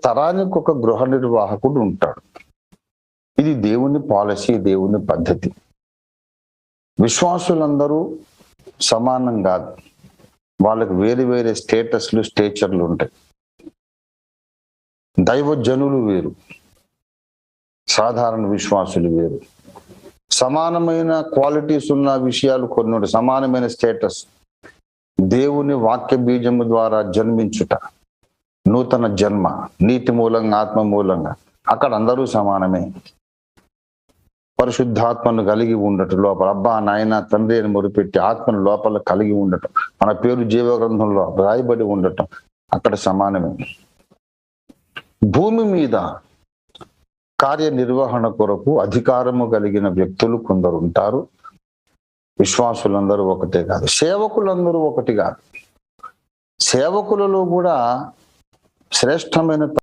తరానికి ఒక గృహ నిర్వాహకుడు ఉంటాడు. ఇది దేవుని పాలసీ దేవుని పద్ధతి. విశ్వాసులందరూ సమానం కాదు. వాళ్ళకి వేరు వేరే స్టేటస్లు స్టేచర్లు ఉంటాయి. దైవజనులు వేరు. సాధారణ విశ్వాసులు వేరు. సమానమైన క్వాలిటీస్ ఉన్న విషయాలు కొన్ని సమానమైన స్టేటస్. దేవుని వాక్య బీజము ద్వారా జన్మించుట. నూతన జన్మ నీతి మూలంగా ఆత్మ మూలంగా. అక్కడ అందరూ సమానమే. పరిశుద్ధాత్మను కలిగి ఉండటం లోపల అబ్బా నాయన తండ్రి అని మొరుపెట్టి ఆత్మను లోపల కలిగి ఉండటం మన పేరు జీవగ్రంథంలో రాయబడి ఉండటం అక్కడ సమానమే. భూమి మీద కార్యనిర్వహణ కొరకు అధికారము కలిగిన వ్యక్తులు కొందరు ఉంటారు. విశ్వాసులందరూ ఒకటే కాదు సేవకులందరూ ఒకటి కాదు. సేవకులలో కూడా శ్రేష్టమైన